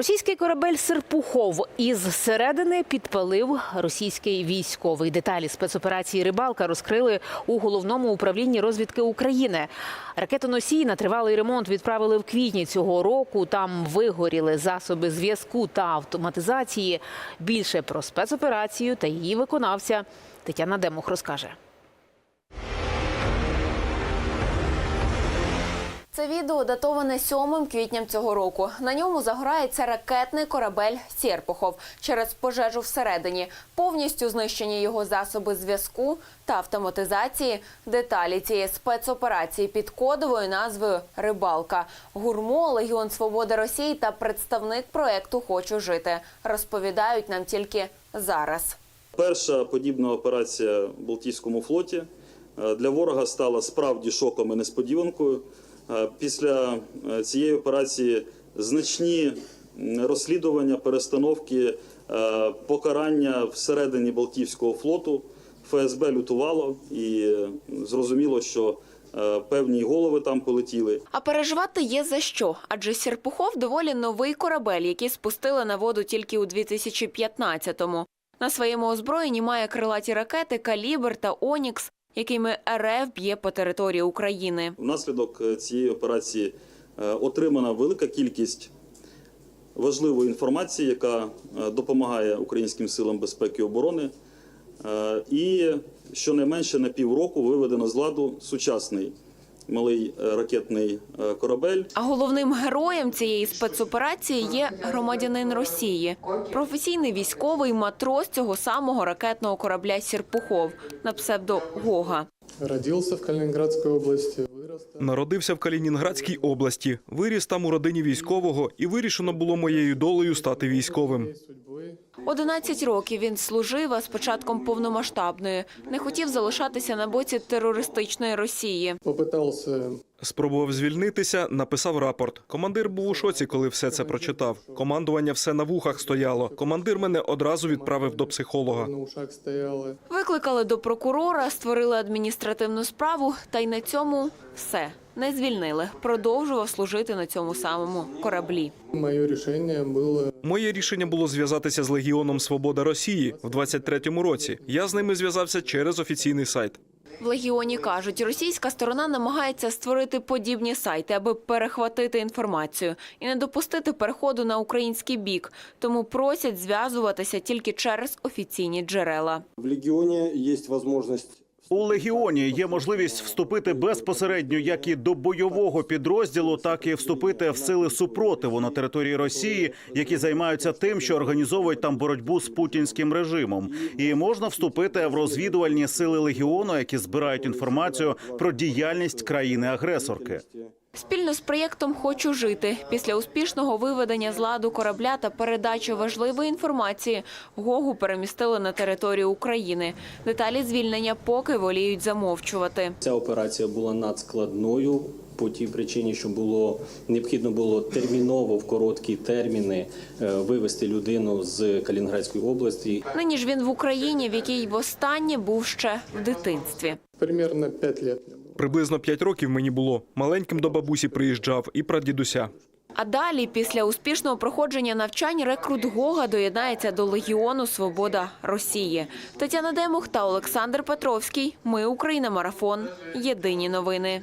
Російський корабель Серпухов із середини підпалив російський військовий. Деталі спецоперації Рибалка розкрили у головному управлінні розвідки України. Ракетоносій на тривалий ремонт відправили в квітні цього року. Там вигоріли засоби зв'язку та автоматизації. Більше про спецоперацію та її виконавця Тетяна Демух розкаже. Це відео датоване 7 квітням цього року. На ньому загорається ракетний корабель Сєрпухов через пожежу всередині, повністю знищені його засоби зв'язку та автоматизації. Деталі цієї спецоперації під кодовою назвою Рибалка. Гурмо, Легіон Свободи Росії та представник проекту Хочу жити розповідають нам тільки зараз. Перша подібна операція в Балтійському флоті е, для ворога стала справді шоком і несподіванкою. Після е, цієї операції значні розслідування, перестановки, е, покарання всередині Балтійського флоту ФСБ лютувало і зрозуміло, що е, певні голови там полетіли. А переживати є за що? Адже Сірпухов доволі новий корабель, який спустили на воду тільки у 2015-му. На своєму озброєнні має крилаті ракети Калібр та Онікс, якими РФ б'є по території України. Внаслідок е, цієї операції е, отримана велика кількість важливої інформації, яка е, допомагає українським силам безпеки і оборони. І щонайменше на півроку виведено з ладу сучасний малий е, ракетний е, корабель. А головним героєм цієї спецоперації є громадянин Росії, професійний військовий матрос цього самого ракетного корабля Сірпухов на псевдо Гога. Родился в Калининградской области, вырос. Народився в Калінінградській області, виріс там у родині військового, і вирішено було моєю долею стати військовим. Моей 11 років він служив, а з початком повномасштабної не хотів залишатися на боці терористичної Росії. попытался Спробував звільнитися, написав рапорт. Командир був у шоці, коли все це прочитав. Командування все на вухах стояло. Командир мене одразу відправив до психолога. на ушах стояла. Викликали до прокурора, створили адміністративну справу, та й на цьому все. Не звільнили. Продовжував служити на цьому самому кораблі. Мое решение было Моє рішення було зв'язатися з Легіоном Свобода Росії в 23-му році. Я з ними зв'язався через офіційний сайт. В легіоні кажуть, російська сторона намагається створити подібні сайти, аби перехватити інформацію і не допустити переходу на український бік. Тому просять зв'язуватися тільки через офіційні джерела. В легіоні є возможность У легіоні є можливість вступити безпосередньо як і до бойового підрозділу, так і вступити в сили супротиву на території Росії, які займаються тим, що організовують там боротьбу з путінським режимом. І можна вступити в розвідувальні сили легіону, які збирають інформацію про діяльність країни-агресорки. Спільно з проєктом Хочу жити після успішного виведення з ладу корабля та передачі важливої інформації Гогу перемістили на територію України. Деталі звільнення поки воліють замовчувати. Ця операція була надскладною по тій причині, що було необхідно було терміново в короткі терміни е, вивести людину з Калінінградської області. Нині ж він в Україні, в якій востаннє був ще в дитинстві. примерно 5 лет мне было. Приблизно 5 років мені було. Маленьким до бабусі приїжджав і прадідуся. А далі, після успішного проходження навчань, рекрут Гога доєднається до Легіону Свобода Росії. Тетяна Демух та Олександр Петровський. Ми Україна. Марафон. Єдині новини.